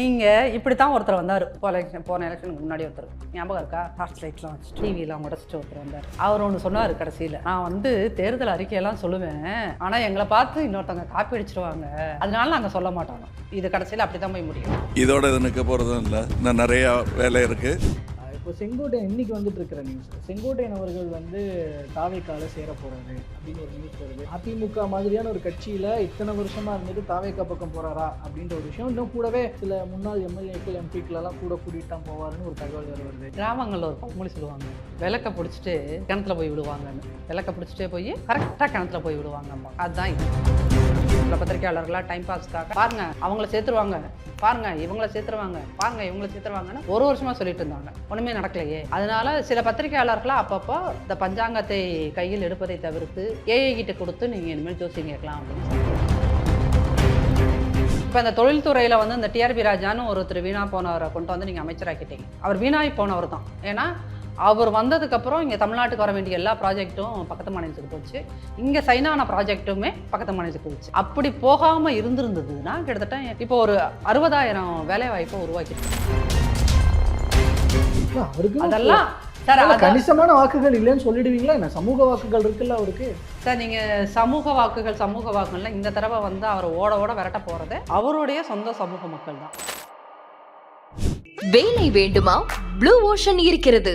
நீங்கள் இப்படி தான் ஒருத்தர் வந்தார். போன எலெக்ஷன் போன எலெக்ஷனுக்கு முன்னாடி ஒருத்தர். ஞாபகம் இருக்கா? டார்ச் லைட்லாம் வச்சு டிவிலாம் உடச்சிட்டு ஒருத்தர் வந்தார். அவர் ஒன்று சொன்னார் கடைசியில். நான் வந்து தேர்தல் அறிக்கையெல்லாம் சொல்லுவேன். ஆனால் எங்களை பார்த்து இன்னொருத்தவங்க காப்பி அடிச்சிருவாங்க. அதனால நாங்கள் சொல்ல மாட்டோம். இது கடைசியில் அப்படி தான் போய் முடியும். இதோட இது நிற்க போகிறதும் இல்லை. இன்னும் நிறையா வேலை இருக்குது இப்போ செங்கோட்டையன் இன்னைக்கு வந்துட்டு இருக்கிற நியூஸ் செங்கோட்டையன் அவர்கள் வந்து தாவேக்கால சேர போறாரு அப்படின்னு ஒரு நியூஸ் வருது. அதிமுக மாதிரியான ஒரு கட்சியில இத்தனை வருஷமா இருந்துட்டு தாவேக்கா பக்கம் போறாரா அப்படின்ற ஒரு விஷயம். இன்னும் கூடவே சில முன்னாள் எம்எல்ஏக்கள் எம்பிக்களெல்லாம் கூட கூட்டிட்டு தான் போவாருன்னு ஒரு தகவல் வருது. கிராமங்களில் ஒரு பழமொழி சொல்லுவாங்க. விளக்க பிடிச்சிட்டு கிணத்துல போய் விடுவாங்கன்னு. விளக்க பிடிச்சிட்டே போய் கரெக்டாக கிணத்துல போய் விடுவாங்க அதுதான் இது சில பத்திரிகையாளர்களாக டைம் பாஸ்க்காக பாருங்க அவங்கள சேர்த்துருவாங்க. பாருங்க இவங்கள சேர்த்துருவாங்க. பாருங்க இவங்கள சேர்த்துருவாங்கன்னு ஒரு வருஷமா சொல்லிட்டு இருந்தாங்க. ஒண்ணுமே நடக்கலையே. அதனால சில பத்திரிகையாளர்களா அப்பப்போ இந்த பஞ்சாங்கத்தை கையில் எடுப்பதை தவிர்த்து ஏஐ கிட்ட கொடுத்து நீங்க இனிமேல் ஜோசியம் கேட்கலாம் அப்படின்னு இப்போ இந்த தொழில்துறையில் வந்து இந்த டிஆர்பி ராஜான்னு ஒருத்தர் வீணா போனவரை கொண்டு வந்து நீங்கள் அமைச்சராக்கிட்டீங்க. அவர் வீணாகி போனவர் தான். ஏன்னா அவர் வந்ததுக்கப்புறம் இங்கே தமிழ்நாட்டுக்கு வர வேண்டிய எல்லா ப்ராஜெக்ட்டும் பக்கத்து மாநிலத்துக்கு போச்சு. இங்கே சைனான ப்ராஜெக்ட்டுமே பக்கத்து மாநிலத்துக்கு போச்சு. அப்படி போகாமல் இருந்திருந்ததுன்னா கிட்டத்தட்ட இப்போ ஒரு அறுபதாயிரம் வேலை வாய்ப்பை உருவாக்கிருக்கு இல்ல, அவருக்கு அதெல்லாம் சார் கணிசமான வாக்குகள் இல்லைன்னு சொல்லிடுவீங்களா என்ன? சமூக வாக்குகள் இருக்குல்ல அவருக்கு? சார் நீங்கள் சமூக வாக்குகள் சமூக வாக்குகள்ல இந்த தடவை வந்து அவர் ஓட ஓட விரட்ட போகிறது அவருடைய சொந்த சமூக மக்கள் தான். வேலை வேண்டுமா? ப்ளூ ஓஷன் இருக்கிறது.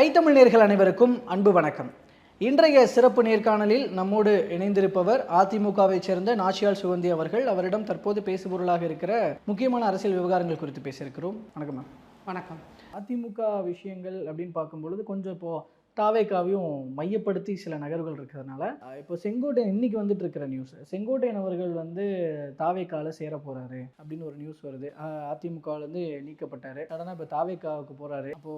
ஐத்தமிழ் நேர்கள் அனைவருக்கும் அன்பு வணக்கம். இன்றைய சிறப்பு நேர்காணலில் நம்மோடு இணைந்திருப்பவர் அதிமுகவை சேர்ந்த நாச்சியால் சுகந்தி அவர்கள். அவரிடம் தற்போது பேசுபொருளாக இருக்கிற முக்கியமான அரசியல் விவகாரங்கள் குறித்து பேசியிருக்கிறோம். வணக்கம் மேம் வணக்கம். அதிமுக விஷயங்கள் அப்படின்னு பார்க்கும்பொழுது கொஞ்சம் இப்போ தாவேக்காவையும் மையப்படுத்தி சில நகர்வுகள் இருக்கிறதுனால இப்போ செங்கோட்டையன் இன்னைக்கு வந்துட்டு இருக்கிற நியூஸ் செங்கோட்டையன் அவர்கள் வந்து தாவேக்கால சேர போறாரு அப்படின்னு ஒரு நியூஸ் வருது. அதிமுகவில் வந்து நீக்கப்பட்டார். நீக்கப்பட்டாரு இப்போ தாவேக்காவுக்கு போறாரு. அப்போ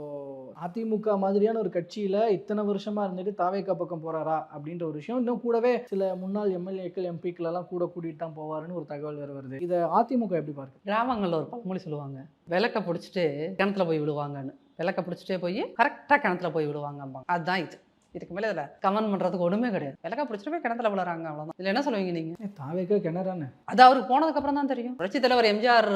அதிமுக மாதிரியான ஒரு கட்சியில இத்தனை வருஷமா இருந்துட்டு தாவேக்கா பக்கம் போறாரா அப்படின்ற ஒரு விஷயம் இன்னும் கூடவே சில முன்னாள் எம்எல்ஏக்கள் எம்பிக்கள் எல்லாம் கூட கூட்டிட்டு தான் போவாருன்னு ஒரு தகவல் வேறு வருது. இதை அதிமுக எப்படி பார்க்கு கிராமங்களில் ஒரு பழமொழி சொல்லுவாங்க. விளக்க பிடிச்சிட்டு கிணத்துல போய் விடுவாங்கன்னு விளக்க பிடிச்சிட்டே போய் கரெக்டாக கிணத்துல போய் விடுவாங்க அதுதான் இது. இதுக்கு மேலே இதில் கமெண்ட் பண்ணுறதுக்கு ஒன்றுமே கிடையாது. விளக்க பிடிச்சிட்டு போய் கிணத்துல விழுறாங்க அவ்வளோதான் இதில் என்ன சொல்லுவீங்க நீங்கள் தாவேக்கா கிணறானே? அது அவருக்கு போனதுக்கப்புறம் தான் தெரியும். புரட்சி தலைவர் எம்ஜிஆர்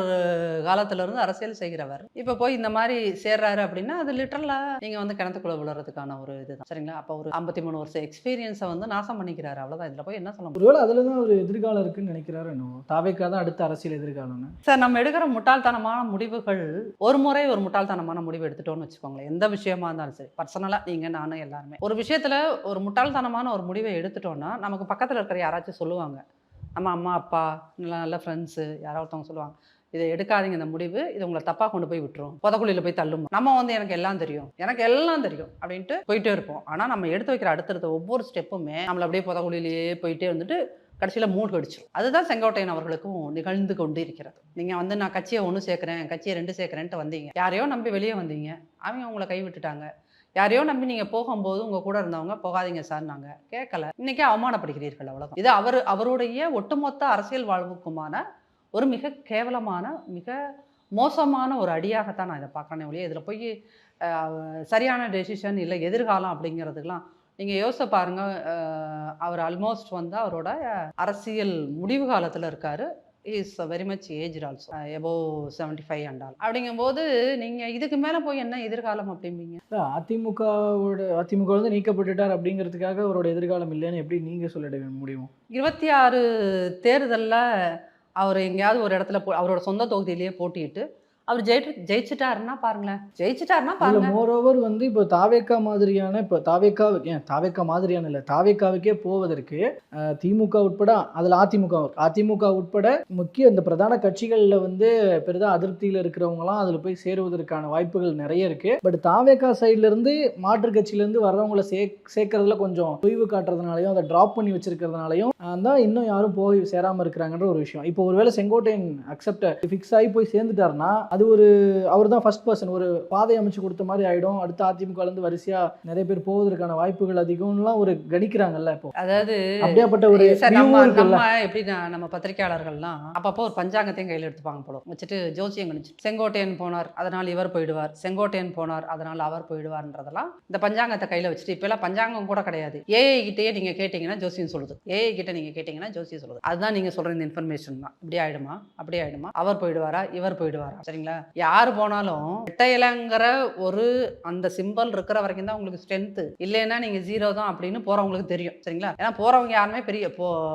காலத்துல இருந்து அரசியல் செய்கிறவர். இப்போ போய் இந்த மாதிரி சேர்றாரு அப்படின்னா அது லிட்டரலாக நீங்கள் வந்து கிணத்துக்குள்ள விழுறதுக்கான ஒரு இதுதான். சரிங்களா? அப்போ ஒரு ஐம்பத்தி மூணு வருஷம் எக்ஸ்பீரியன்ஸை வந்து நாசம் பண்ணிக்கிறாரு. அவ்வளோதான் இதில் போய் என்ன சொல்ல ஒருவேளை அதுல தான் ஒரு எதிர்காலம் இருக்குன்னு நினைக்கிறாரு என்னவோ. தாவேக்கா தான் அடுத்த அரசியல் எதிர்காலம்னு. சார் நம்ம எடுக்கிற முட்டாள்தனமான முடிவுகள் ஒரு முறை ஒரு முட்டாள்தனமான முடிவு எடுத்துட்டோம்னு வச்சுக்கோங்களேன். எந்த விஷயமா இருந்தாலும் சரி. பர்சனலாக நீங்கள் நானும் எல்லாருமே. ஒரு விஷயத்தில் ஒரு முட்டாள்தனமான ஒரு முடிவை எடுத்துட்டோன்னா நமக்கு பக்கத்தில் இருக்கிற யாராச்சும் சொல்லுவாங்க. நம்ம அம்மா அப்பா நல்ல நல்ல ஃப்ரெண்ட்ஸு யாரோ ஒருத்தவங்க சொல்லுவாங்க. இதை எடுக்காதீங்க இந்த முடிவு. இது உங்களை தப்பாக கொண்டு போய் விட்டுரும். புதக்குழியில் போய் தள்ளும். நம்ம வந்து எனக்கு எல்லாம் தெரியும். எனக்கு எல்லாம் தெரியும் அப்படின்ட்டு போயிட்டே இருப்போம். ஆனால் நம்ம எடுத்து வைக்கிற அடுத்தடுத்த ஒவ்வொரு ஸ்டெப்புமே நம்மளை அப்படியே புதக்குழியிலேயே போயிட்டே வந்துட்டு கடைசியில் மூடு கடிச்சிடும் அதுதான் செங்கோட்டையன் அவர்களுக்கும் நிகழ்ந்து கொண்டு இருக்கிறது நீங்கள் வந்து நான் கட்சியை ஒன்று சேர்க்குறேன் கட்சியை ரெண்டு சேர்க்குறேன்ட்டு வந்தீங்க. யாரையோ நம்பி வெளியே வந்தீங்க. அவங்க உங்களை கைவிட்டுட்டாங்க யாரையோ நம்பி நீங்கள் போகும்போது உங்கள் கூட இருந்தவங்க போகாதீங்க சார் நாங்கள் கேட்கல இன்றைக்கே அவமானப்படுகிறீர்கள் அவ்வளோதான் இது அவர் அவருடைய ஒட்டுமொத்த அரசியல் வாழ்வுக்குமான ஒரு மிக கேவலமான மிக மோசமான ஒரு அடியாகத்தான் நான் இதை பார்க்குறேனே ஒழிய இதில் போய் சரியான டெசிஷன் இல்லை எதிர்காலம் அப்படிங்கிறதுக்கெலாம் நீங்கள் யோசிச்சு பாருங்கள் அவர் ஆல்மோஸ்ட் வந்து அவரோட அரசியல் முடிவு காலத்தில் இருக்கார். Is very much age also above seventy five and all அப்படிங்கும்போது நீங்கள் இதுக்கு மேலே போய் என்ன எதிர்காலம் அப்படிம்பீங்க? அதிமுகவோட அதிமுக வந்து நீக்கப்பட்டுட்டார் அப்படிங்கிறதுக்காக அவரோட எதிர்காலம் இல்லைன்னு எப்படி நீங்க சொல்லிட முடியும்? இருபத்தி ஆறு தேர்தலில் அவர் எங்கேயாவது ஒரு இடத்துல போ அவரோட சொந்த தொகுதியிலேயே போட்டியிட்டு அவர் ஜெயிட்டு ஜெயிச்சிட்டாருன்னா பாருங்களேன். ஜெயிச்சிட்டாருன்னா பாருங்க. மோரோவர் வந்து இப்போ தாவேக்கா மாதிரியான இப்போ தாவேக்கா ஏன் தாவேக்கா மாதிரியான இல்லை தாவேக்காவுக்கே போவதற்கு திமுக உட்பட அதில் அதிமுக. அதிமுக உட்பட முக்கிய இந்த பிரதான கட்சிகளில் வந்து பெரிதா அதிருப்தியில் இருக்கிறவங்களாம் அதில் போய் சேருவதற்கான வாய்ப்புகள் நிறைய இருக்கு. பட் தாவேக்கா சைட்ல இருந்து மாற்று கட்சியில இருந்து வர்றவங்கள சே சேர்க்கறதுல கொஞ்சம் தொய்வு காட்டுறதுனாலையும் அதை டிராப் பண்ணி வச்சிருக்கிறதுனாலையும் தான் இன்னும் யாரும் போய் சேராம இருக்கிறாங்கன்ற ஒரு விஷயம். இப்போ ஒருவேளை செங்கோட்டையன் அக்செப்ட் ஃபிக்ஸ் ஆகி போய் சேர்ந்துட்டாருன்னா அது ஒரு அவர் தான் ஃபர்ஸ்ட் பர்சன் ஒரு பாதை அமைச்சு கொடுத்த மாதிரி ஆயிடும். அடுத்து அதிமுக இருந்து வரிசையா நிறைய பேர் போவதற்கான வாய்ப்புகள் அதிகம்லாம் ஒரு கணிக்கிறாங்கல்ல இப்போ. அதாவது அப்படியாப்பட்ட ஒரு நம்ம எப்படின்னா நம்ம பத்திரிக்கையாளர்கள்லாம் அப்பப்போ ஒரு பஞ்சாங்கத்தையும் கையில் எடுத்துப்பாங்க போல. வச்சுட்டு ஜோசியம் கணிச்சு செங்கோட்டையன் போனார் அதனால் இவர் போயிடுவார். செங்கோட்டையன் போனார் அதனால் அவர் போயிடுவார்ன்றதெல்லாம் இந்த பஞ்சாங்கத்தை கையில் வச்சுட்டு இப்பெல்லாம் பஞ்சாங்கம் கூட கிடையாது. ஏஐ கிட்டேயே நீங்கள் கேட்டிங்கன்னா ஜோசியம் சொல்லுது. ஏஐ கிட்ட நீங்கள் கேட்டிங்கன்னா ஜோசியம் சொல்லுது. அதுதான் நீங்கள் சொல்கிற இந்த இன்ஃபர்மேஷன் தான். இப்படி ஆயிடுமா? அப்படி ஆயிடுமா? அவர் போயிடுவாரா? இவர் போயிடுவாரா? சரிங்களா? யார் போனாலும் ரெட்டையிலங்கிற ஒரு அந்த சிம்பல் இருக்கிற வரைக்கும் தான் உங்களுக்கு ஸ்ட்ரென்த்து இல்லைன்னா நீங்கள் ஜீரோ தான் அப்படின்னு போகிறவங்களுக்கு தெரியும். சரிங்களா? ஏன்னா போகிறவங்க யாருமே பெரிய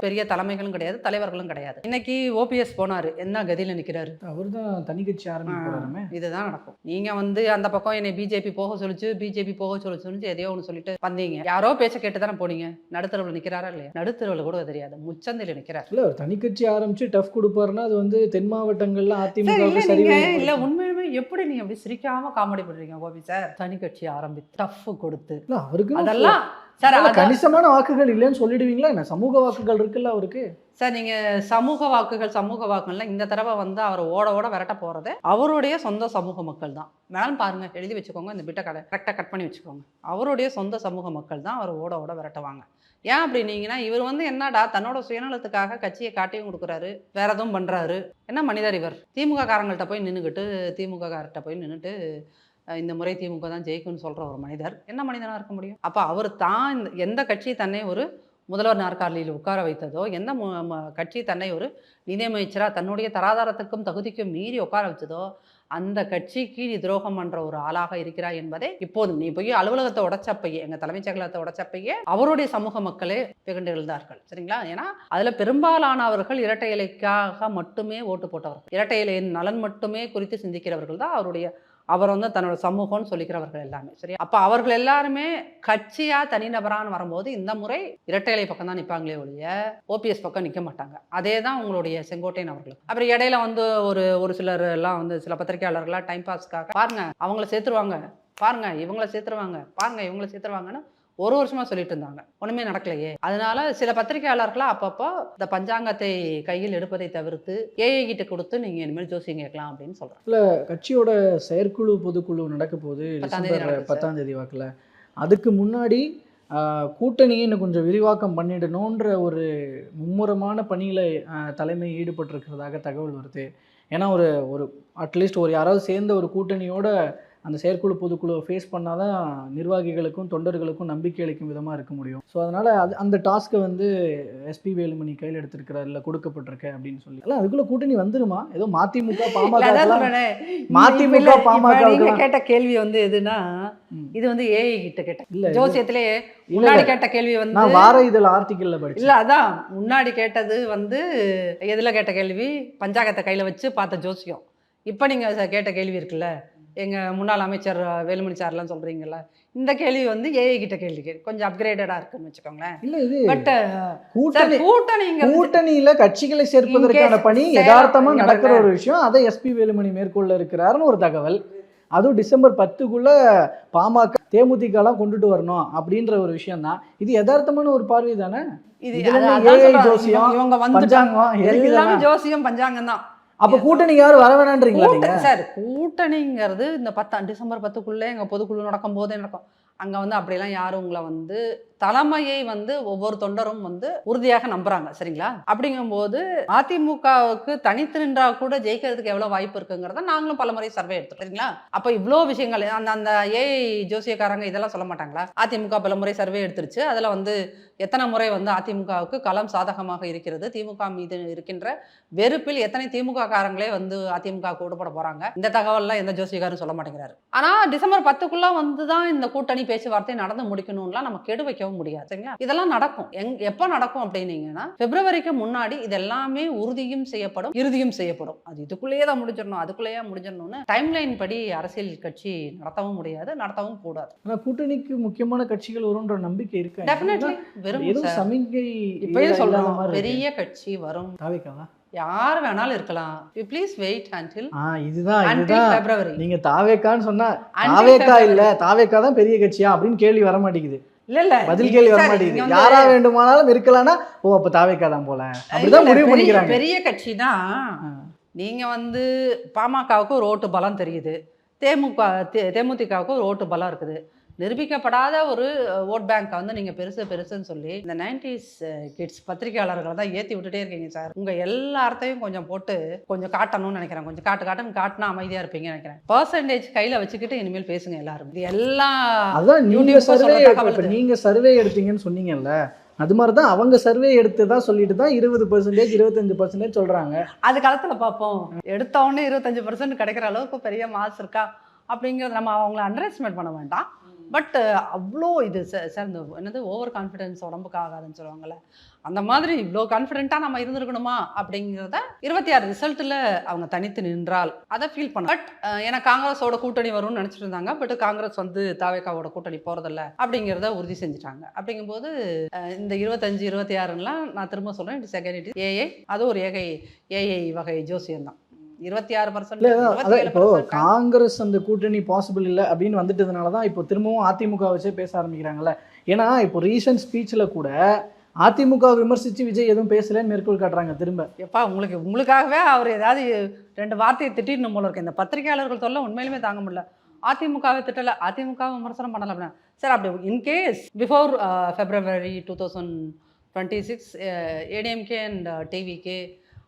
பெரிய தலைமைகளும் கிடையாது தலைவர்களும் கிடையாது. இன்னைக்கு ஓபிஎஸ் போனார். என்ன கதியில் நிற்கிறாரு அவர் தான் தனி கட்சி ஆரம்பிக்க போறாருமே. இதுதான் நடக்கும். நீங்க வந்து அந்த பக்கம் என்னை பிஜேபி போக சொல்லிச்சு பிஜேபி போக சொல்லிச்சு சொல்லிச்சு எதையோ ஒன்று சொல்லிட்டு வந்தீங்க. யாரோ பேச்ச கேட்டு தானே போனீங்க? நடுத்தரவில் நிக்கிறாரா இல்லையா? நடுத்தரவில் கூட தெரியாது. முச்சந்தையில் நிக்கிறார். இல்ல தனி கட்சி ஆரம்பிச்சு டஃப் கொடுப்பாருன்னா அது வந்து தென் மாவட்டங்கள்ல அதிமுக இல்ல உண்மையுமே எப்படி நீங்க அப்படி சிரிக்காம காமெடி பண்றீங்க கோபி சார்? தனி கட்சி ஆரம்பி டஃப் கொடுத்து. அவருக்கு அதெல்லாம் சார் கணிசமான வாக்குகள் இல்லைன்னு சொல்லிடுவீங்களா என்ன? சமூக வாக்குகள் இருக்குல்ல அவருக்கு? சார் நீங்க சமூக வாக்குகள் சமூக வாக்குகள்லாம் இந்த தடவை வந்து அவரை ஓட ஓட விரட்ட போறது அவருடைய சொந்த சமூக மக்கள் தான். மேலும் பாருங்க எழுதி வச்சுக்கோங்க இந்த பிட்டை கடை கரெக்டாக கட் பண்ணி வச்சுக்கோங்க. அவருடைய சொந்த சமூக மக்கள் தான் அவர் ஓட ஓட விரட்டுவாங்க. ஏன் அப்படின்னீங்கன்னா இவர் வந்து என்னடா தன்னோட சுயநலத்துக்காக கட்சியை காட்டியும் கொடுக்குறாரு வேற எதுவும் பண்ணுறாரு என்ன மனிதர் இவர்? திமுக காரங்கள்ட்ட போய் நின்றுக்கிட்டு திமுக கார்கிட்ட போய் நின்றுட்டு இந்த முறை திமுக தான் ஜெயிக்கும்னு சொல்கிற ஒரு மனிதர். என்ன மனிதனாக இருக்க முடியும்? அப்போ அவர் தான் இந்த- எந்த கட்சி தன்னை ஒரு முதல்வர் நாற்காலியில் உட்கார வைத்ததோ எந்த கட்சி தன்னை ஒரு நிதியமைச்சராக தன்னுடைய தராதாரத்துக்கும் தகுதிக்கும் மீறி உட்கார வச்சதோ அந்த கட்சிக்கு நீ துரோகம் பண்ற ஒரு ஆளாக இருக்கிறாய் என்பதை இப்போதும் நீ போய் அலுவலகத்தை உடைச்சப்பையே எங்க தலைமைச் செயலகத்தை உடைச்சப்பையே அவருடைய சமூக மக்களே வெகுண்டு எழுந்தார்கள். சரிங்களா? ஏன்னா அதுல பெரும்பாலானவர்கள் இரட்டை இலைக்காக மட்டுமே ஓட்டு போட்டவர்கள். இரட்டை இலையின் நலன் மட்டுமே குறித்து சிந்திக்கிறவர்கள் தான் அவருடைய அவர் வந்து தன்னோட சமூகம்னு சொல்லிக்கிறவர்கள் எல்லாமே சரி அப்போ அவர்கள் எல்லாருமே கட்சியாக தனிநபரான்னு வரும்போது இந்த முறை இரட்டை இலை பக்கம் தான் நிற்பாங்களே ஒழிய ஓபிஎஸ் பக்கம் நிற்க மாட்டாங்க. அதே தான் உங்களுடைய செங்கோட்டையன் அவர்கள் அப்புறம் இடையில வந்து ஒரு ஒரு சிலர் எல்லாம் வந்து சில பத்திரிகையாளர்கள்லாம் டைம் பாஸ்க்காக பாருங்க அவங்கள சேர்த்துருவாங்க பாருங்க இவங்கள சேர்த்துருவாங்க பாருங்க இவங்கள சேர்த்துருவாங்கன்னு ஒரு வருஷமா சொல்லிட்டு இருந்தாங்க. ஒண்ணுமே நடக்கலையே. அதனால சில பத்திரிகையாளர்களா அப்பப்போ இந்த பஞ்சாங்கத்தை கையில் எடுப்பதை தவிர்த்து ஏஐ கிட்ட கொடுத்து நீங்க இனிமேல் ஜோசியம் கேட்கலாம் அப்படின்னு சொல்றாங்க. கட்சியோட செயற்குழு பொதுக்குழு நடக்க போகுது பத்தாம் தேதி வாக்கில். அதுக்கு முன்னாடி கூட்டணியை இன்னும் கொஞ்சம் விரிவாக்கம் பண்ணிடணுன்ற ஒரு மும்முரமான பணியில் தலைமை ஈடுபட்டிருக்கிறதாக தகவல் வருது. ஏன்னா ஒரு ஒரு அட்லீஸ்ட் ஒரு யாராவது சேர்ந்த ஒரு கூட்டணியோட அந்த செயற்குழு பொதுக்குழுவை ஃபேஸ் பண்ணால் தான் நிர்வாகிகளுக்கும் தொண்டர்களுக்கும் நம்பிக்கை அளிக்கும் விதமாக இருக்க முடியும். ஸோ அதனால் அது அந்த டாஸ்க்கை வந்து எஸ்பி வேலுமணி கையில் எடுத்திருக்கிறார் இல்லை கொடுக்கப்பட்டிருக்கு அப்படின்னு சொல்லி. இல்லை அதுக்குள்ளே கூட்டணி வந்துருமா? ஏதோ மதிமுக பாமக. மதிமுக, பாமக கேட்ட கேள்வி வந்து எதுனா. இது வந்து ஏஐ கிட்ட கேட்ட இல்ல ஜோசியத்திலே முன்னாடி. கேட்ட கேள்வி வந்து நான் வார இதழ் ஆர்டிக்கல்ல படிச்சேன். இல்ல அதான். முன்னாடி கேட்டது வந்து எதுல கேட்ட கேள்வி? பஞ்சாங்கத்தை கையில வச்சு பார்த்த ஜோசியம். இப்போ நீங்க கேட்ட கேள்வி இருக்குல்ல? எங்க முன்னாள் அமைச்சர் வேலுமணி சார்லாம் சொல்றீங்கல்ல இந்த கேள்வி வந்து ஏஐ கிட்ட கேள்வி கொஞ்சம் அப்கிரேடடா இருக்குன்னு வச்சுக்கோங்களேன். இல்ல இது பட் கூட்டணி கூட்டணிங்கிறது கூட்டணியில கட்சிகளை சேர்ப்பதற்கான பணி சேர- யதார்த்தமா இங்க நடக்கிற. ஒரு விஷயம். அதை எஸ்பி வேலுமணி மேற்கொள்ள இருக்கிறாருன்னு ஒரு தகவல். அதுவும் டிசம்பர் பத்துக்குள்ள பாமக தேமுதிகலாம் கொண்டுட்டு வரணும் அப்படின்ற ஒரு விஷயம் தான் இது யதார்த்தமான ஒரு பார்வை தானே இது. ஜோசியம், இவங்க- வந்து எல்லாமே? ஜோசியம் பஞ்சாங்கம் தான். அப்ப கூட்டணி யாரும் வர வேணான்றீங்களா சார் கூட்டணிங்கிறது இந்த பத்தாம் டிசம்பர் பத்துக்குள்ளே எங்கள் பொதுக்குழு நடக்கும் போதே நடக்கும். அங்கே வந்து அப்படிலாம் யாரும் உங்களை வந்து தலைமையை வந்து ஒவ்வொரு தொண்டரும் வந்து உறுதியாக நம்புறாங்க சரிங்களா? அப்படிங்கும்போது அதிமுகவுக்கு தனித்து நின்றா கூட ஜெயிக்கிறதுக்கு எவ்வளோ வாய்ப்பு இருக்குங்கிறத நாங்களும் பலமுறை சர்வே எடுத்தோம் சரிங்களா? அப்போ இவ்வளோ விஷயங்கள் அந்த அந்த ஏஐ ஜோசியக்காரங்க இதெல்லாம் சொல்ல மாட்டாங்களா? அதிமுக பலமுறை சர்வே எடுத்துருச்சு. அதில் வந்து எத்தனை முறை வந்து அதிமுகவுக்கு களம் சாதகமாக இருக்கிறது? திமுக மீது இருக்கின்ற வெறுப்பில் எத்தனை திமுக காரங்களே வந்து அதிமுக ஓடுபட போறாங்க? இந்த தகவல்லாம் எந்த ஜோசியக்காரும் சொல்ல மாட்டேங்கிறாரு. ஆனா டிசம்பர் பத்துக்குள்ள வந்து தான் இந்த கூட்டணி பேச்சுவார்த்தை நடந்து முடிக்கணும்லாம் நம்ம கெடு வைக்கவும் முடியாது. சரிங்களா? இதெல்லாம் நடக்கும். எங் எப்போ நடக்கும் அப்படின்னீங்கன்னா பிப்ரவரிக்கு முன்னாடி இது எல்லாமே உறுதியும் செய்யப்படும் இறுதியும் செய்யப்படும். அது இதுக்குள்ளேயே தான் முடிஞ்சிடணும் அதுக்குள்ளேயே முடிஞ்சிடணும்னு டைம்லைன் படி அரசியல் கட்சி நடத்தவும் முடியாது நடத்தவும் கூடாது. ஆனா கூட்டணிக்கு முக்கியமான கட்சிகள் வரும்ன்ற நம்பிக்கை இருக்கு? டெஃபினெட்லி வெறும். சமிகை இப்பயே இருக்கு. பெரிய கட்சி வரும். தாவேக்காவா? யார் வேணாலும் இருக்கலாம். யூ ப்ளீஸ் வெயிட் until ஆ இதுதான் இதுதான். February. நீங்க தாவேக்கான்னு சொன்னா தாவேக்கா. இல்ல தாவேக்கா தான் பெரிய கட்சியா அப்படின்னு கேள்வி வர மாட்டேங்குது. இல்ல இல்ல. பதில் கேள்வி வர மாட்டேங்குது. யாரா வேண்டுமானாலும் இருக்கலாம்னா ஓ அப்ப தாவேக்கா தான் போல. அப்படிதான் முடிவு பண்ணிக்கிறாங்க. பெரிய கட்சினா ஆ. நீங்க வந்து பாமகவுக்கு ஒரு ஓட்டு பலம் தெரியுது. தேமுக தே- தேமுதிகவுக்கு ஒரு ஓட்டு பலம் இருக்குது. நிரூபிக்கப்படாத ஒரு ஓட் பேங்கை வந்து நீங்க பெருசு பெருசுன்னு சொல்லி இந்த நைன்டிஸ் கிட்ஸ் பத்திரிகையாளர்களை தான் ஏத்தி விட்டுட்டே இருக்கீங்க சார் உங்க எல்லார்த்தையும் கொஞ்சம் போட்டு கொஞ்சம் காட்டணும்னு நினைக்கிறேன். கொஞ்சம் காட்டு காட்டுன்னு காட்டினா அமைதியா இருப்பீங்கன்னு நினைக்கிறேன். பர்சன்டேஜ் கையில வச்சுக்கிட்டு இனிமேல் பேசுங்க எல்லாரும். இது எல்லாம் அதான் நீங்க யூடியூப்ல சர்வே சொல்ற தகவல் இப்ப இது. நீங்க சர்வே எடுத்தீங்கன்னு சொன்னீங்கல்ல அது மாதிரி தான் அவங்க சர்வே எடுத்து தான் சொல்லிட்டு தான் இருபது பர்சன்டேஜ் இருபத்தஞ்சு பர்சன்டேஜ் சொல்றாங்க. அது காலத்துல பார்ப்போம். எடுத்த உடனே இருபத்தஞ்சு பர்சன்ட் கிடைக்கிற அளவுக்கு பெரிய மாஸ் இருக்கா அப்படிங்கிறது நம்ம அவங்கள அண்டர் எஸ்டிமேட் பண்ண வேண்டாம். பட் uh, அவ்வளோ இது சார் இந்த என்னது ஓவர் கான்ஃபிடென்ஸ் உடம்புக்கு ஆகாதுன்னு சொல்லுவாங்கள்ல அந்த மாதிரி இவ்வளோ கான்ஃபிடென்ட்டாக நம்ம இருந்திருக்கணுமா? அப்படிங்கிறத இருபத்தி ஆறு ரிசல்ட்டில் அவங்க தனித்து நின்றால் அதை ஃபீல் பண்ண பட் ஏன்னா காங்கிரஸோட கூட்டணி வரும்னு நினச்சிட்டு இருந்தாங்க பட் காங்கிரஸ் வந்து தாவேக்காவோட கூட்டணி போகிறதில்ல அப்படிங்கிறத உறுதி செஞ்சுட்டாங்க. அப்படிங்கும்போது இந்த இருபத்தஞ்சு இருபத்தி ஆறுலாம் நான் திரும்ப சொல்கிறேன் இட் செகண்ட் இட் ஏஐ அது ஒரு ஏகை ஏஐ வகை ஜோசியம் தான் இருபத்தி ஆறு இப்போ காங்கிரஸ் அந்த கூட்டணி பாசிபிள் இல்லை அப்படின்னு வந்துட்டதுனால தான் இப்போ திரும்பவும் அதிமுக வச்சே பேச ஆரம்பிக்கிறாங்கல்ல. ஏன்னா இப்போ ரீசன்ட் ஸ்பீச்சில் கூட அதிமுக விமர்சிச்சு விஜய் எதுவும் பேசலன்னு மேற்கோள் காட்டுறாங்க திரும்ப. எப்பா உங்களுக்கு உங்களுக்காகவே அவர் ஏதாவது ரெண்டு வார்த்தையை திட்டிடணும் போல இருக்கு. இந்த பத்திரிகையாளர்கள் தொல்லை உண்மையிலுமே தாங்க முடியல. அதிமுகவை திட்டல அதிமுக விமர்சனம் பண்ணல அப்படின்னா. சார் அப்படி in case before February two thousand twenty six ADMK and TVK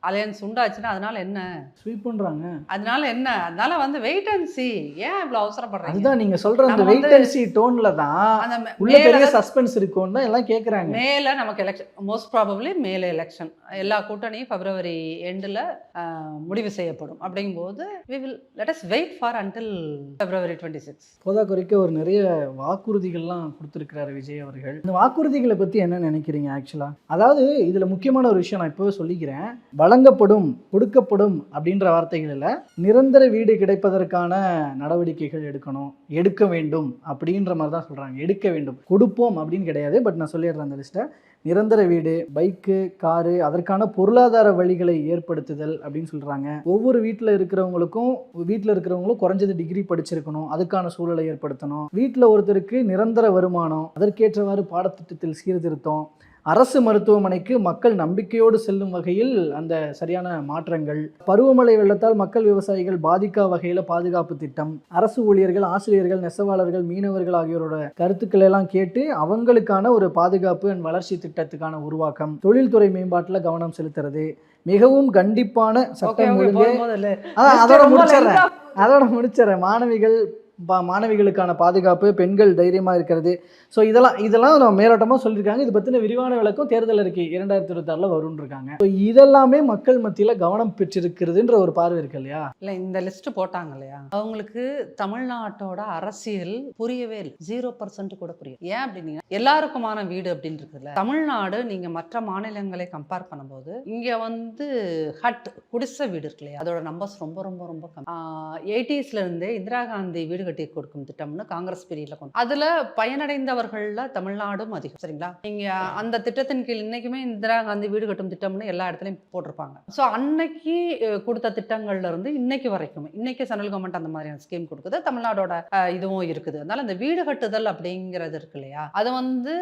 alliance உண்டாச்சுன்னா அதனால என்ன? ஸ்வீப் பண்றாங்க. அதனால என்ன? அதனால வந்து வெயிட் அண்ட் சி ஏன் இவ்வளோ அவசரப்படுறீங்க? அதுதான் நீங்க சொல்ற அந்த வெயிட் அண்ட் சி டோன்ல தான் அந்த உள்ள பெரிய சஸ்பென்ஸ் இருக்கும்னு தான் எல்லாம் கேக்குறாங்க. மேல நமக்கு எலெக்ஷன் மோஸ்ட் ப்ராபப்ளி மேல எலெக்ஷன் எல்லா கூட்டணியும் பிப்ரவரி எண்டில் முடிவு செய்யப்படும். அப்படிங்கும்போது we will let us wait for until February twenty six போதா குறைக்க ஒரு நிறைய வாக்குறுதிகள்லாம் கொடுத்துருக்கிறாரு விஜய் அவர்கள். இந்த வாக்குறுதிகளை பத்தி என்ன நினைக்கிறீங்க ஆக்சுவலா அதாவது இதுல முக்கியமான ஒரு விஷயம் நான் இப்போவே சொல்லிக்கிறேன். வழங்கப்படும் கொடுக்கப்படும் அப்படின்ற வார்த்தைகளில் நிரந்தர வீடு கிடைப்பதற்கான நடவடிக்கைகள் எடுக்கணும். எடுக்க வேண்டும் அப்படின்ற மாதிரி தான் சொல்கிறாங்க எடுக்க வேண்டும். கொடுப்போம் அப்படின்னு கிடையாது. பட் நான் சொல்லிடுறேன் அந்த லிஸ்ட்டை. நிரந்தர வீடு பைக்கு காரு அதற்கான பொருளாதார வழிகளை ஏற்படுத்துதல் அப்படின்னு சொல்கிறாங்க ஒவ்வொரு வீட்டில் இருக்கிறவங்களுக்கும் வீட்டில் இருக்கிறவங்களும் குறைஞ்சது டிகிரி படிச்சிருக்கணும். அதுக்கான சூழலை ஏற்படுத்தணும். வீட்டில் ஒருத்தருக்கு நிரந்தர வருமானம் அதற்கேற்றவாறு பாடத்திட்டத்தில் சீர்திருத்தம் அரசு மருத்துவமனைக்கு மக்கள் நம்பிக்கையோடு செல்லும் வகையில் அந்த சரியான மாற்றங்கள். பருவமழை வெள்ளத்தால் மக்கள் விவசாயிகள் பாதிக்கா வகையில் பாதுகாப்பு திட்டம். அரசு ஊழியர்கள் ஆசிரியர்கள் நெசவாளர்கள் மீனவர்கள் ஆகியோரோட கருத்துக்களை எல்லாம் கேட்டு அவங்களுக்கான ஒரு பாதுகாப்பு அண்ட் வளர்ச்சி திட்டத்துக்கான உருவாக்கம். தொழில்துறை மேம்பாட்டில் கவனம் செலுத்துறது. மிகவும் கண்டிப்பான சட்டம் அதோட முடிச்சிடுறேன். அதோட முடிச்சிடுறேன். மாணவிகள் மாணவிகளுக்கான பாதுகாப்பு பெண்கள் தைரியமா இருக்கிறது. ஸோ இதெல்லாம் இதெல்லாம் நம்ம மேலோட்டமாக சொல்லியிருக்காங்க. இது பற்றின விரிவான விளக்கம் தேர்தல் அறிக்கை இரண்டாயிரத்தி இருபத்தாறில் வரும்னு இருக்காங்க ஸோ இதெல்லாமே மக்கள் மத்தியில் கவனம் பெற்றிருக்கிறதுன்ற ஒரு பார்வை இருக்கு இல்லையா? இல்லை இந்த லிஸ்ட் போட்டாங்க இல்லையா? அவங்களுக்கு தமிழ்நாட்டோட அரசியல் புரியவே இல்லை. ஜீரோ பர்சன்ட் கூட புரியும் ஏன் அப்படின்னா எல்லாருக்குமான வீடு அப்படின்னு இருக்குல்ல தமிழ்நாடு நீங்க மற்ற மாநிலங்களை கம்பேர் பண்ணும்போது இங்க வந்து ஹட் குடிசை வீடு இருக்கு இல்லையா? அதோட நம்பர்ஸ் ரொம்ப ரொம்ப ரொம்ப கம்மி. எயிட்டிஸ்ல இருந்தே இந்திரா காந்தி வீடு கட்டி கொடுக்கும் திட்டம்னு காங்கிரஸ் பீரியட்ல கொண்டு அதுல பயனடைந்தவர்கள்ல தமிழ்நாடும் அதிகம் சரிங்களா? நீங்க அந்த திட்டத்தின் கீழ் இன்னைக்குமே இந்திரா காந்தி வீடு கட்டும் திட்டம்னு எல்லா இடத்துலயும் போட்டிருப்பாங்க. ஸோ அன்னைக்கு கொடுத்த திட்டங்கள்ல இருந்து இன்னைக்கு வரைக்கும் இன்னைக்கு சென்ட்ரல் கவர்மெண்ட் அந்த மாதிரியான ஸ்கீம் கொடுக்குது. தமிழ்நாடோட இதுவும் இருக்குது. அதனால இந்த வீடு கட்டுதல் அப்படிங்கிறது இருக்கு இல்லையா? அது வந்து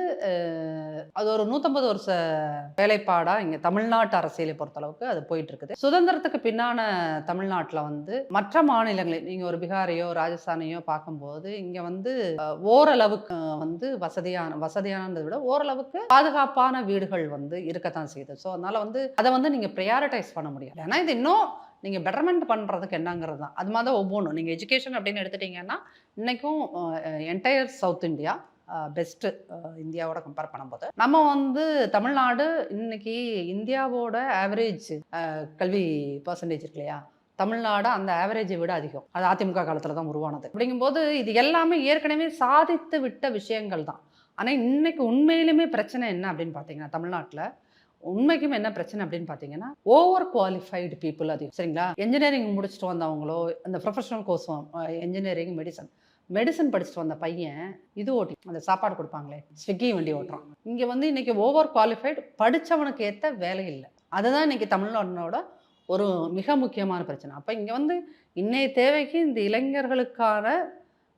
அது ஒரு நூற்றம்பது வருஷ வேலைப்பாடா இங்க தமிழ்நாட்டு அரசியலை பொறுத்தளவுக்கு அது போயிட்டு இருக்குது சுதந்திரத்துக்கு பின்னான தமிழ்நாட்டில் வந்து மற்ற மாநிலங்களை நீங்க ஒரு பீகாரையோ ராஜஸ்தானையோ பார்க்கும்போது இங்க வந்து ஓரளவுக்கு வந்து வசதியான வசதியானதை விட ஓரளவுக்கு பாதுகாப்பான வீடுகள் வந்து இருக்கத்தான் செய்யுது. ஸோ அதனால வந்து அதை வந்து நீங்க ப்ரையாரிட்டைஸ் பண்ண முடியாது. ஏன்னா இது இன்னும் நீங்க பெட்டர்மெண்ட் பண்றதுக்கு என்னங்கிறது தான். அது மாதிரி தான் ஒவ்வொன்றும் நீங்க எஜுகேஷன் அப்படின்னு எடுத்துட்டீங்கன்னா இன்னைக்கும் என்டையர் சவுத் இந்தியா பெஸ்ட்டு இந்தியாவோட கம்பேர் பண்ணும்போது நம்ம வந்து தமிழ்நாடு இன்னைக்கு இந்தியாவோட ஆவரேஜ் கல்வி பர்சன்டேஜ் இருக்கு இல்லையா? தமிழ்நாடு அந்த ஆவரேஜை விட அதிகம். அது அதிமுக காலத்தில் தான் உருவானது. அப்படிங்கும்போது இது எல்லாமே ஏற்கனவே சாதித்து விட்ட விஷயங்கள் தான். ஆனால் இன்னைக்கு உண்மையிலுமே பிரச்சனை என்ன அப்படின்னு பார்த்தீங்கன்னா தமிழ்நாட்டில் உண்மைக்கும் என்ன பிரச்சனை அப்படின்னு பார்த்தீங்கன்னா ஓவர் குவாலிஃபைடு பீப்புள் அதிகம். சரிங்களா? இன்ஜினியரிங் முடிச்சுட்டு வந்தவங்களோ அந்த professional course engineering medicine medicine படிச்சுட்டு வந்த பையன் இது ஓட்டி அந்த சாப்பாடு கொடுப்பாங்களே ஸ்விக்கி வண்டி ஓட்டுறான். இங்கே வந்து இன்னைக்கு ஓவர் குவாலிஃபைடு படித்தவனுக்கு ஏற்ற வேலை இல்லை. அதுதான் இன்னைக்கு தமிழ்நாடனோட ஒரு மிக முக்கியமான பிரச்சனை. அப்போ இங்கே வந்து இன்னைய தேவைக்கு இந்த இளைஞர்களுக்கான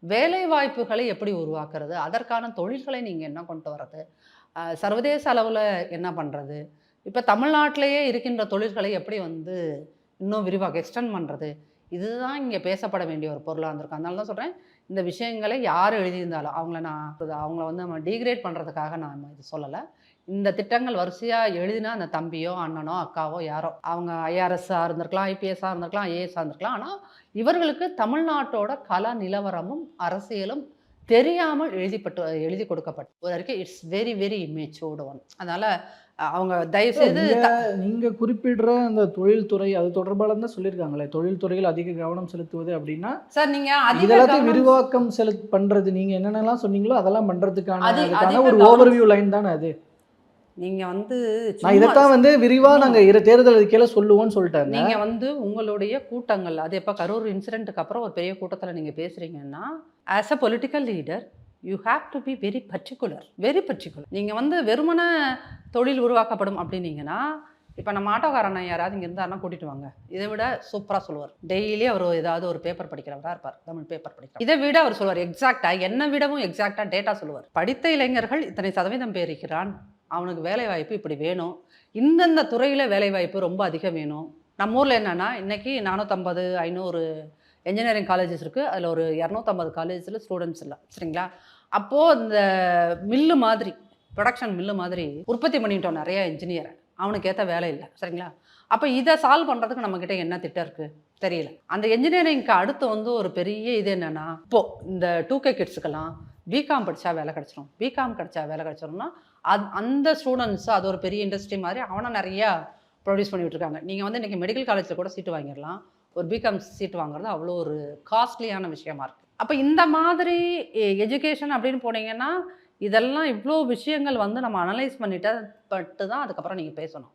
வேலை வாய்ப்புகளை எப்படி உருவாக்குறது? அதற்கான தொழில்களை நீங்கள் என்ன கொண்டு வர்றது? சர்வதேச அளவில் என்ன பண்ணுறது இப்போ தமிழ்நாட்டிலேயே இருக்கின்ற தொழில்களை எப்படி வந்து இன்னும் விரிவாக எக்ஸ்டெண்ட் பண்ணுறது இதுதான் இங்கே பேசப்பட வேண்டிய ஒரு பொருளாக இருந்திருக்கும் அதனால தான் சொல்கிறேன் இந்த விஷயங்களை யார் எழுதியிருந்தாலும் அவங்கள நான் அவங்கள வந்து நம்ம டீக்ரேட் பண்ணுறதுக்காக நான் இது சொல்லலை. இந்த திட்டங்கள் வரிசையாக எழுதினா அந்த தம்பியோ அண்ணனோ அக்காவோ யாரோ அவங்க ஐஆர்எஸ்ஸாக இருந்திருக்கலாம் ஐபிஎஸ்ஸாக இருந்திருக்கலாம் ஐஏஎஸ்ஸாக இருந்திருக்கலாம். ஆனால் இவர்களுக்கு தமிழ்நாட்டோட கல நிலவரமும் அரசியலும் தெரியாமல் எழுதிப்பட்டு எழுதி கொடுக்கப்பட்ட. ஒரு அறிக்கை it's very very immatured one அதனால் அவங்க தயவுசெய்து நீங்க நீங்க குறிப்பிடுற அந்த தொழில்துறை அது தொடர்பால தான் சொல்லியிருக்காங்களே. தொழில்துறையில் அதிக கவனம் செலுத்துவது அப்படின்னா சார் நீங்கள் அதிக இதெல்லாத்தையும் விரிவாக்கம் செலுத் பண்றது. நீங்க என்னென்னலாம் சொன்னீங்களோ அதெல்லாம் பண்றதுக்கான அதி- அதுக்கான அதிக ஒரு ஓவர்வியூ லைன் தானே அது. நீங்க வந்து நான் இதைத்தான் வந்து விரிவா நாங்க இரு தேர்தல் அறிக்கையில சொல்லுவோம்னு சொல்லிட்டாங்க. நீங்க வந்து உங்களுடைய கூட்டங்கள் அது எப்போ கரூர் இன்சிடென்ட்டுக்கு அப்புறம் ஒரு பெரிய கூட்டத்தில் நீங்க பேசுறீங்கன்னா as a political leader you have to be very particular very particular நீங்க வந்து வெறுமன தொழில் உருவாக்கப்படும் அப்படின்னீங்கன்னா இப்போ நம்ம ஆட்டோக்காரனை யாராவது இங்கே இருந்தாருன்னா கூட்டிட்டு வாங்க. இதை விட சூப்பராக சொல்லுவார். டெய்லி அவர் ஏதாவது ஒரு பேப்பர் படிக்கிறவரா இருப்பார் தமிழ் பேப்பர் படிக்கிறார் இதை விட அவர் சொல்லுவார் எக்ஸாக்டாக என்னை விடவும் எக்ஸாக்டாக டேட்டா சொல்லுவார். படித்த இளைஞர்கள் இத்தனை சதவீதம் பேர் இருக்கிறான். அவனுக்கு வேலைவாய்ப்பு இப்படி வேணும். இந்தந்த துறையில் வேலைவாய்ப்பு ரொம்ப அதிகம் வேணும். நம்ம ஊரில் என்னென்னா இன்றைக்கி நானூற்றம்பது ஐநூறு இன்ஜினியரிங் காலேஜஸ் இருக்குது அதில் ஒரு இரநூத்தம்பது காலேஜஸில் ஸ்டூடெண்ட்ஸ் இல்லை. சரிங்களா? அப்போது இந்த மில்லு மாதிரி ப்ரொடக்ஷன் மில்லு மாதிரி உற்பத்தி பண்ணிட்டோம் நிறைய இன்ஜினியரை அவனுக்கு ஏற்ற வேலை இல்லை. சரிங்களா? அப்போ இதை சால்வ் பண்ணுறதுக்கு நம்மக்கிட்ட என்ன திட்டம் இருக்குது தெரியல. அந்த என்ஜினியரிங்க்கு அடுத்து வந்து ஒரு பெரிய இது என்னென்னா இப்போது இந்த டூ கே கிட்ஸுக்கெல்லாம் பிகாம் படித்தா வேலை கிடச்சிரும். பிகாம் கிடச்சா வேலை கிடச்சிரும்னா அது அந்த ஸ்டூடெண்ட்ஸ் அது ஒரு பெரிய இண்டஸ்ட்ரி மாதிரி அவனை நிறையா ப்ரொடியூஸ் பண்ணிகிட்டு இருக்காங்க நீங்கள் வந்து இன்றைக்கி மெடிக்கல் காலேஜில் கூட சீட்டு வாங்கிடலாம். ஒரு பிகாம் சீட் வாங்குறது அவ்வளோ ஒரு காஸ்ட்லியான விஷயமா இருக்குது அப்போ இந்த மாதிரி எஜுகேஷன் அப்படின்னு போனீங்கன்னா இதெல்லாம் இவ்வளோ விஷயங்கள் வந்து நம்ம அனலைஸ் பண்ணிட்டு பட்டு தான் அதுக்கப்புறம் நீங்கள் பேசணும்.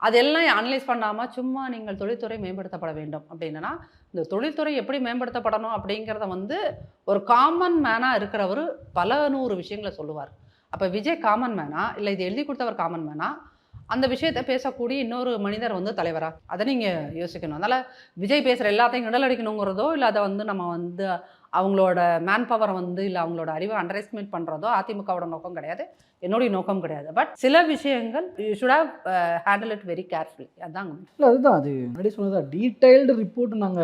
அதெல்லாம் அனலைஸ் பண்ணாமல் சும்மா நீங்கள் தொழில்துறை மேம்படுத்தப்பட வேண்டும். அப்படின்னா இந்த தொழில்துறை எப்படி மேம்படுத்தப்படணும் அப்படிங்கிறத வந்து ஒரு காமன் மேனாக இருக்கிறவர் பல நூறு விஷயங்களை சொல்லுவார். அப்போ விஜய் காமன் மேனா இல்லை இது எழுதி கொடுத்தவர் காமன் மேனா அந்த விஷயத்தை பேசக்கூடிய இன்னொரு மனிதர் வந்து தலைவரா? அதை நீங்கள் யோசிக்கணும். அதனால் விஜய் பேசுகிற எல்லாத்தையும் கிண்டல் அடிக்கணுங்கிறதோ இல்லை அதை வந்து நம்ம வந்து அவங்களோட மேன் பவரை வந்து இல்லை அவங்களோட அறிவை அண்டர் எஸ்டிமேட் பண்ணுறதோ அதிமுகவோட நோக்கம் கிடையாது. என்னுடைய நோக்கம் கிடையாது. பட் சில விஷயங்கள் you should have handle it very carefully அதாங்க இல்ல அதுதான். அது முன்னாடி சொன்னதா டீடைல்டு ரிப்போர்ட் நாங்க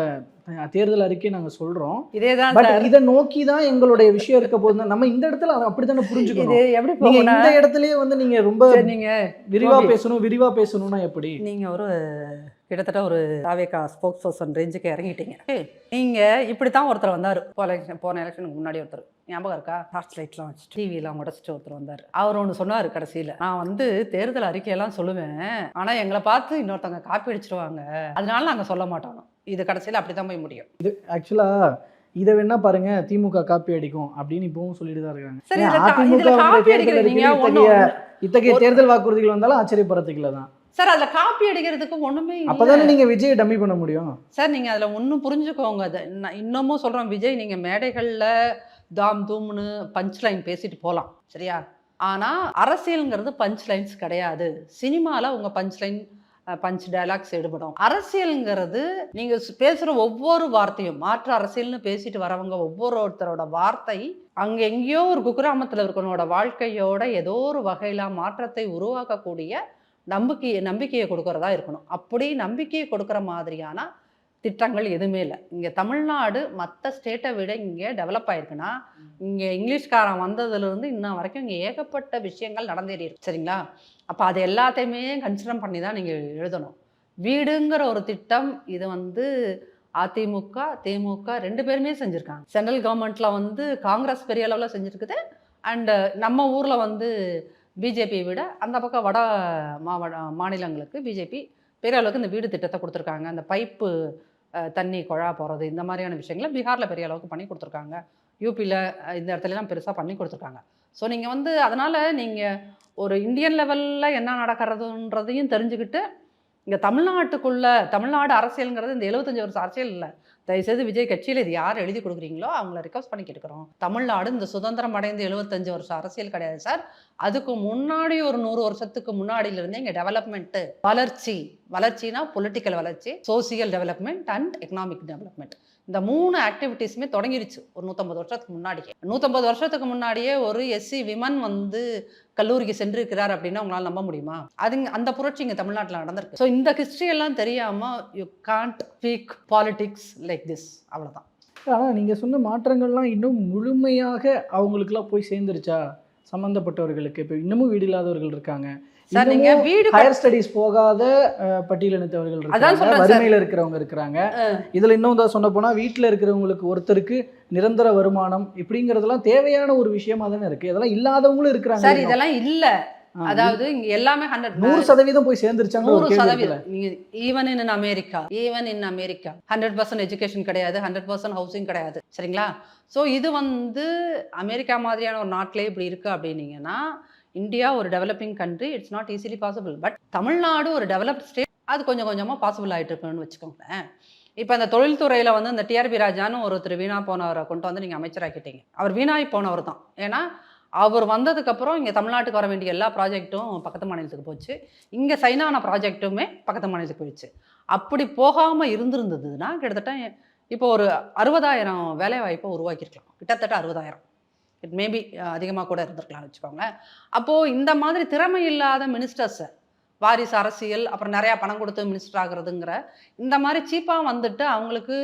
அஹ், தேர்தல் அறிக்கை நாங்க சொல்றோம். இதே தான் பட் இதை நோக்கி தான் எங்களுடைய விஷயம் இருக்க போது நம்ம இந்த இடத்துல அதை அப்படித்தானே இது புரிஞ்சுக்கணும் எப்படி நீங்க போகும்னா இந்த இடத்துலயே வந்து நீங்க ரொம்ப சரி, நீங்க விரிவா கோபி. பேசணும் விரிவா பேசணும்னா எப்படி? நீங்கள் ஒரு கிட்டத்தட்ட ஒரு தாவேக்கா ஸ்போக்ஸ் பர்சன் ரேஞ்சுக்கு இறங்கிட்டீங்க. ஏய், நீங்க இப்படி தான் ஒருத்தர் வந்தார். போன எலெக்ஷன் போன எலெக்ஷனுக்கு முன்னாடி ஒருத்தர். ஞாபகம் இருக்கா? டார்ச் லைட்லாம் வச்சு டிவிலாம் உடச்சிட்டு ஒருத்தர் வந்தார். அவர் ஒன்று சொன்னார் கடைசியில். நான் வந்து தேர்தல் அறிக்கையெல்லாம் சொல்லுவேன். ஆனால் எங்களை பார்த்து இன்னொருத்தவங்க காப்பி அடிச்சிருவாங்க. அதனால நாங்கள் சொல்ல மாட்டோம். இது கடைசியில் அப்படி தான் போய் முடியும். ஆக்சுவலா இதை வேணா பாருங்க. திமுக காப்பி அடிக்கும் அப்படின்னு இப்பவும் சொல்லிட்டு தான் இருக்காங்க. அதிமுக இத்தகைய தேர்தல் வாக்குறுதிகள் வந்தாலும் ஆச்சரியப்படுறதுக்கு இல்லை தான் சார் அதில் காப்பி அடிக்கிறதுக்கு ஒன்றுமே அப்பதானே நீங்க விஜயை டம்மி பண்ண முடியும்? சார் நீங்கள் அதில் ஒன்றும் புரிஞ்சுக்கோங்க. அதை நான் இன்னமும் சொல்கிறோம் விஜய் நீங்கள் மேடைகளில் தாம் தூம்னு பஞ்ச் லைன் பேசிட்டு போகலாம் சரியா? ஆனால் அரசியலுங்கிறது பஞ்ச் லைன்ஸ் கிடையாது. சினிமாவில் உங்கள் பஞ்ச் லைன் பஞ்ச் டயலாக்ஸ் எடுபடும். அரசியலுங்கிறது நீங்கள் பேசுகிற ஒவ்வொரு வார்த்தையும் மாற்று அரசியல்னு பேசிட்டு வரவங்க ஒவ்வொருத்தரோட வார்த்தை அங்கே எங்கேயோ ஒரு குக்கிராமத்தில் இருக்கவனோட வாழ்க்கையோட ஏதோ ஒரு வகையில் மாற்றத்தை உருவாக்கக்கூடிய நம்பிக்கையை நம்பிக்கையை கொடுக்கறதா இருக்கணும். அப்படி நம்பிக்கையை கொடுக்குற மாதிரியான திட்டங்கள் எதுவுமே இல்லை. இங்கே தமிழ்நாடு மற்ற ஸ்டேட்டை விட இங்கே டெவலப் ஆயிருக்குன்னா இங்கே இங்கிலீஷ்காரன் வந்ததுலேருந்து இன்ன வரைக்கும் இங்கே ஏகப்பட்ட விஷயங்கள் நடந்தேறி இருக்கு. சரிங்களா? அப்போ அது எல்லாத்தையுமே கன்சிடர் பண்ணி தான் நீங்கள் எழுதணும். வீடுங்கிற ஒரு திட்டம் இது வந்து அதிமுக திமுக ரெண்டு பேருமே செஞ்சுருக்காங்க. சென்ட்ரல் கவர்மெண்ட்டில் வந்து காங்கிரஸ் பெரிய அளவில் செஞ்சுருக்குது. அண்டு நம்ம ஊரில் வந்து பிஜேபியை விட அந்த பக்கம் வட மாவட்ட மாநிலங்களுக்கு பிஜேபி பெரிய அளவுக்கு இந்த வீடு திட்டத்தை கொடுத்துருக்காங்க. அந்த பைப்பு தண்ணி குழா போகிறது இந்த மாதிரியான விஷயங்களை பீகாரில் பெரிய அளவுக்கு பண்ணி கொடுத்துருக்காங்க. யூபியில் இந்த இடத்துலலாம் பெருசாக பண்ணி கொடுத்துருக்காங்க. ஸோ நீங்கள் வந்து அதனால் நீங்கள் ஒரு இந்தியன் லெவலில் என்ன நடக்கிறதுன்றதையும் தெரிஞ்சுக்கிட்டு இங்கே தமிழ்நாட்டுக்குள்ளே தமிழ்நாடு அரசியலுங்கிறது இந்த 75 வருஷம் அரசியல் இல்லை. தயவுசெய்து விஜய் கட்சியில் இது யார் எழுதி கொடுக்குறீங்களோ அவங்கள ரிக்வஸ்ட் பண்ணி கேட்குறோம் தமிழ்நாடு இந்த சுதந்திரம் அடைந்து 75 வருஷம் அரசியல் கிடையாது சார். அதுக்கு முன்னாடி ஒரு நூறு வருஷத்துக்கு முன்னாடியிலிருந்தே இங்கே டெவலப்மெண்ட்டு வளர்ச்சி வளர்ச்சினா பொலிட்டிக்கல் வளர்ச்சி social development and economic development இந்த மூணு ஆக்டிவிட்டீஸுமே தொடங்கிருச்சு. ஒரு நூற்றம்பது வருஷத்துக்கு முன்னாடியே. நூற்றம்பது வருஷத்துக்கு முன்னாடியே ஒரு எஸ்சி விமன் வந்து கல்லூரிக்கு சென்றிருக்கிறார் அப்படின்னா உங்களால் நம்ப முடியுமா? அதுங்க அந்த புரட்சி இங்கே தமிழ்நாட்டில் நடந்திருக்கு. ஸோ இந்த ஹிஸ்ட்ரி எல்லாம் தெரியாமல் you can't speak politics like this அவ்வளோதான் ஆனால் நீங்கள் சொன்ன மாற்றங்கள்லாம் இன்னும் முழுமையாக அவங்களுக்குலாம் போய் சேர்ந்துருச்சா? சம்மந்தப்பட்டவர்களுக்கு இப்போ இன்னமும் வீடு இல்லாதவர்கள் இருக்காங்க. சார் நீங்க வீடு ஹையர் ஸ்டடீஸ் போகாத பட்டியலினத்தவர்கள் அதான். வறுமையில இருக்கிறவங்க இருக்கிறாங்க. இதுல இன்னும் தான் போனா வீட்டில் இருக்கிறவங்களுக்கு ஒருத்தருக்கு நிரந்தர வருமானம் இப்படிங்கிறதெல்லாம் தேவையான ஒரு விஷயமா தானே இருக்கு. இதெல்லாம் இல்லாதவங்களும் இருக்கிறாங்க சார். இதெல்லாம் இல்ல. அதாவது இங்க எல்லாமே ஹண்ட்ரட் நூறு சதவீதம் போய் சேர்ந்துருச்சாங்க நூறு சதவீதம். நீங்க even in America even in America hundred percent education கிடையாது ஹண்ட்ரட் பர்சன்ட் ஹவுசிங் கிடையாது. சரிங்களா? ஸோ இது வந்து அமெரிக்கா மாதிரியான ஒரு நாட்டிலே இப்படி இருக்கு அப்படின்னீங்கன்னா இந்தியா ஒரு developing country it's not easily possible but Tamil Nadu ஒரு டெவலப்ட் ஸ்டேட் அது கொஞ்சம் கொஞ்சமாக பாசிபிள் ஆகிட்டு இருக்குன்னு வச்சுக்கோங்களேன். இப்போ இந்த தொழில்துறையில் வந்து இந்த டிஆர்பி ராஜான்னு ஒருத்தர் வீணா போனவரை கொண்டு வந்து நீங்கள் அமைச்சராக்கிட்டீங்க. அவர் வீணாகி போனவர் தான். ஏன்னா அவர் வந்ததுக்கப்புறம் இங்கே தமிழ்நாட்டுக்கு வர வேண்டிய எல்லா ப்ராஜெக்ட்டும் பக்கத்து மாநிலத்துக்கு போச்சு. இங்கே சைனான ப்ராஜெக்ட்டுமே பக்கத்து மாநிலத்துக்கு போயிடுச்சு. அப்படி போகாமல் இருந்திருந்ததுன்னா கிட்டத்தட்ட இப்போ ஒரு அறுபதாயிரம் வேலைவாய்ப்பை உருவாக்கியிருக்கலாம். கிட்டத்தட்ட அறுபதாயிரம். இட் மேபி அதிகமாக கூட இருந்திருக்கலாம்னு வச்சுக்கோங்களேன். அப்போது இந்த மாதிரி திறமை இல்லாத மினிஸ்டர்ஸை வாரிசு அரசியல் அப்புறம் நிறையா பணம் கொடுத்து மினிஸ்டர் ஆகுறதுங்கிற இந்த மாதிரி சீப்பாக வந்துட்டு அவங்களுக்கு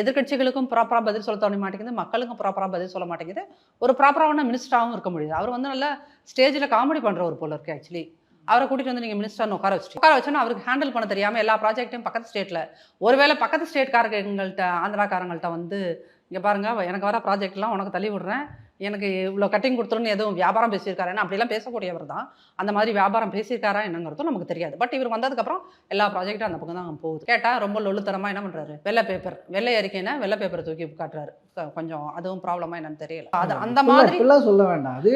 எதிர்க்கட்சிகளுக்கும் ப்ராப்பராக பதில் சொல்ல தோணி மாட்டேங்குது மக்களுக்கும் ப்ராப்பராக பதில் சொல்ல மாட்டேங்குது. ஒரு ப்ராப்பரான மினிஸ்டராகவும் இருக்க முடியுது. அவர் வந்து நல்லா ஸ்டேஜில் காமெடி பண்ணுற ஒரு போல இருக்கு ஆக்சுவலி அவரை கூட்டிகிட்டு வந்து நீங்கள் மினிஸ்டர்னு உட்கார வச்சுட்டு உட்கார வச்சோன்னா அவருக்கு ஹேண்டில் பண்ண தெரியாமல் எல்லா ப்ராஜெக்ட்டையும் பக்கத்து ஸ்டேட்டில் ஒருவேளை பக்கத்து ஸ்டேட்காரங்கள்ட்ட ஆந்திராக்காரங்கள்ட்ட வந்து இங்கே பாருங்க எனக்கு வர ப்ராஜெக்ட்லாம் உனக்கு தள்ளி விடுறேன். எனக்கு இவ்வளோ கட்டிங் கொடுத்துருன்னு எதுவும் வியாபாரம் பேசியிருக்காரு. ஏன்னா அப்படிலாம் பேசக்கூடியவர் தான். அந்த மாதிரி வியாபாரம் பேசியிருக்காரா என்னங்கிறதும் நமக்கு தெரியாது. பட் இவர் வந்ததுக்கப்புறம் எல்லா ப்ராஜெக்ட்டும் அந்த பக்கம் தான் போகுது. கேட்டால் ரொம்ப லொல்லுத்தரமாக என்ன பண்ணுறாரு வெள்ளை பேப்பர் வெள்ளை அறிக்கைன்னா வெள்ளை பேப்பரை தூக்கி காட்டுறாரு. கொஞ்சம் அதுவும் ப்ராப்ளமாக என்னன்னு தெரியல. அது அந்த மாதிரி சொல்ல வேண்டாம். அது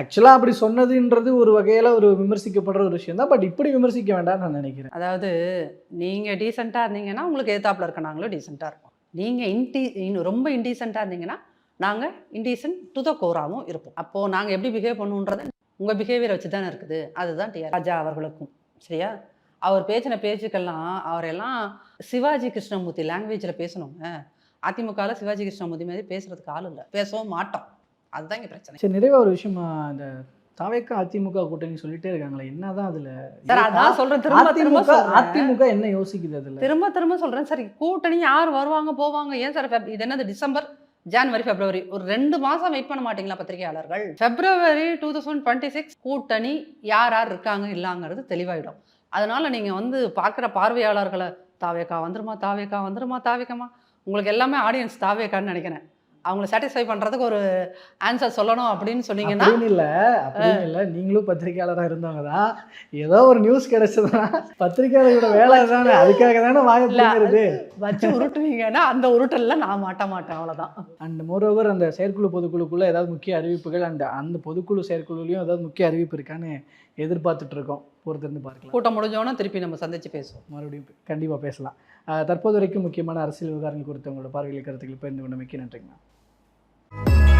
ஆக்சுவலாக அப்படி சொன்னதுன்றது ஒரு வகையில ஒரு விமர்சிக்கப்படுற ஒரு விஷயம் தான். பட் இப்படி விமர்சிக்க வேண்டாம்னு நான் நினைக்கிறேன். அதாவது நீங்கள் டீசெண்டாக இருந்தீங்கன்னா உங்களுக்கு எதிர்த்தாப்புல இருக்க நாங்களும் டீசெண்டாக இருப்போம். நீங்கள் இன்டி இன்னும் ரொம்ப இன்டீசெண்டாக இருந்தீங்கன்னா நாங்கள் இன்டீசென்ட் டு த கோராவும் இருப்போம். அப்போது நாங்கள் எப்படி பிஹேவ் பண்ணுன்றது உங்கள் பிஹேவியரை வச்சு தானே இருக்குது. அதுதான் டி ராஜா அவர்களுக்கும். சரியா? அவர் பேசின பேச்சுக்கெல்லாம் அவரெல்லாம் சிவாஜி கிருஷ்ணமூர்த்தி லாங்குவேஜில் பேசணுங்க. அதிமுகவில் சிவாஜி கிருஷ்ணமூர்த்தி மாதிரி பேசுறதுக்கு ஆள் இல்லை. பேசவும் மாட்டோம். அதுதான் இங்கே பிரச்சனை. சரி நிறைவா ஒரு விஷயமா இந்த தாவேக்கா அதிமுக கூட்டணி சொல்லிட்டே இருக்காங்களே என்னதான் அதுல? சார் அதான் சொல்கிறேன் திரும்ப திரும்ப அதிமுக சொல்றேன். என்ன யோசிக்குது அதுல? திரும்ப திரும்ப சொல்கிறேன் சார் கூட்டணி யார் வருவாங்க போவாங்க? ஏன் சார் இது என்னது டிசம்பர்? ஜான்வரி பிப்ரவரி ஒரு ரெண்டு மாதம் வெயிட் பண்ண மாட்டீங்களா பத்திரிகையாளர்கள்? February two thousand twenty six கூட்டணி யார் யார் இருக்காங்க இல்லாங்கிறது தெளிவாயிடும். அதனால நீங்கள் வந்து பார்க்குற பார்வையாளர்களை தாவேக்கா வந்துருமா தாவேக்கா வந்துருமா தாவேக்கமா உங்களுக்கு எல்லாமே ஆடியன்ஸ் தாவேக்கான்னு நினைக்கிறேன். அவங்கள சாட்டிஸ்ஃபை பண்ணுறதுக்கு ஒரு ஆன்சர் சொல்லணும் அப்படின்னு சொன்னீங்கன்னா இல்ல அப்படின்னு இல்ல. நீங்களும் பத்திரிகையாளரா இருந்தவங்க தான் ஏதோ ஒரு நியூஸ் கிடைச்சதுன்னா பத்திரிகையாளரோட வேலை தானே அதுக்காக தானே வாங்க இல்ல. பிடிக்கிறது வச்சு உருட்டுவீங்கன்னா அந்த உருட்டல்ல நான் மாட்ட மாட்டேன் அவ்வளோதான் அண்ட் மோரோவர் அந்த செயற்குழு பொதுக்குழுக்குள்ள ஏதாவது முக்கிய அறிவிப்புகள் அண்ட் அந்த பொதுக்குழு செயற்குழுலையும் ஏதாவது முக்கிய அறிவிப்பு இருக்கான்னு எதிர்பார்த்துட்டு இருக்கோம். பொறுத்திருந்து பார்க்கலாம். கூட்டம் முடிஞ்சோன்னா திருப்பி நம்ம சந்திச்சு பேசுவோம். மறுபடியும் கண்டிப்பாக பேசலாம். தற்போது வரைக்கும் முக்கியமான அரசியல் விவகாரங்கள் குறித்து உங்களோட பார்வையில் கருத்துக்கள் பகிர்ந்து கொண்டமைக்கு நன்றிங்கண்ணா Thank you